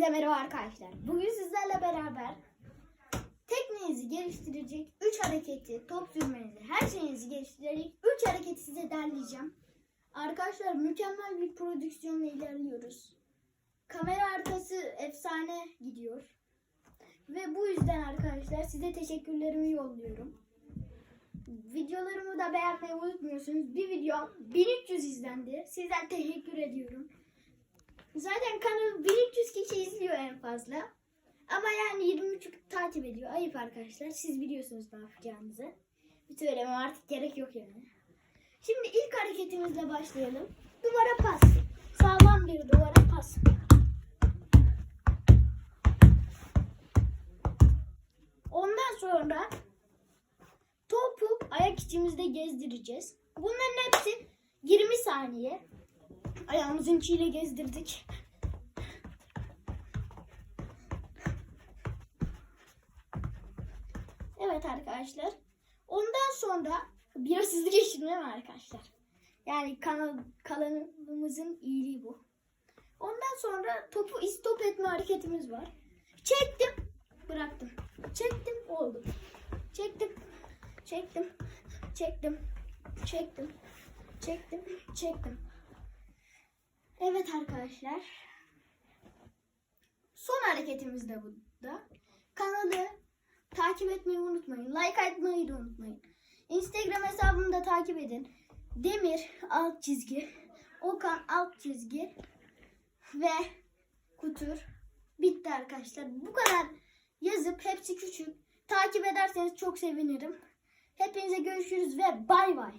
Hepinize merhaba arkadaşlar. Bugün sizlerle beraber tekniğinizi geliştirecek 3 hareketi, top sürmenizi, her şeyinizi geliştirecek 3 hareketi size derleyeceğim. Arkadaşlar mükemmel bir prodüksiyonla ilerliyoruz. Kamera arkası efsane gidiyor. Ve bu yüzden arkadaşlar size teşekkürlerimi yolluyorum. Videolarımı da beğenmeyi unutmuyorsunuz. Bir video 1300 izlendi. Sizden teşekkür ediyorum. Zaten kanalı 1300 kişi izliyor en fazla. Ama yani 23 takip ediyor. Ayıp arkadaşlar. Siz biliyorsunuz ne yapacağınızı. Bir söylemem artık gerek yok yani. Şimdi ilk hareketimizle başlayalım. Duvara pas. Sağlam bir duvara pas. Ondan sonra topu ayak içimizde gezdireceğiz. Bunların hepsi 20 saniye. Ayağımızın içiyle gezdirdik. Evet arkadaşlar. Ondan sonra geçtim değil mi arkadaşlar? Yani kanal, kanalımızın iyiliği bu. Ondan sonra topu istop etme hareketimiz var. Çektim, bıraktım. Çektim, oldu. Çektim, çektim, çektim, çektim, çektim, çektim. Evet arkadaşlar. Son hareketimiz de bu da. Kanalı takip etmeyi unutmayın. Like atmayı da unutmayın. Instagram hesabımı da takip edin. Demir alt çizgi, Okan alt çizgi ve Kutur. Bitti arkadaşlar. Bu kadar yazıp hepsi küçük. Takip ederseniz çok sevinirim. Hepinize görüşürüz ve bay bay.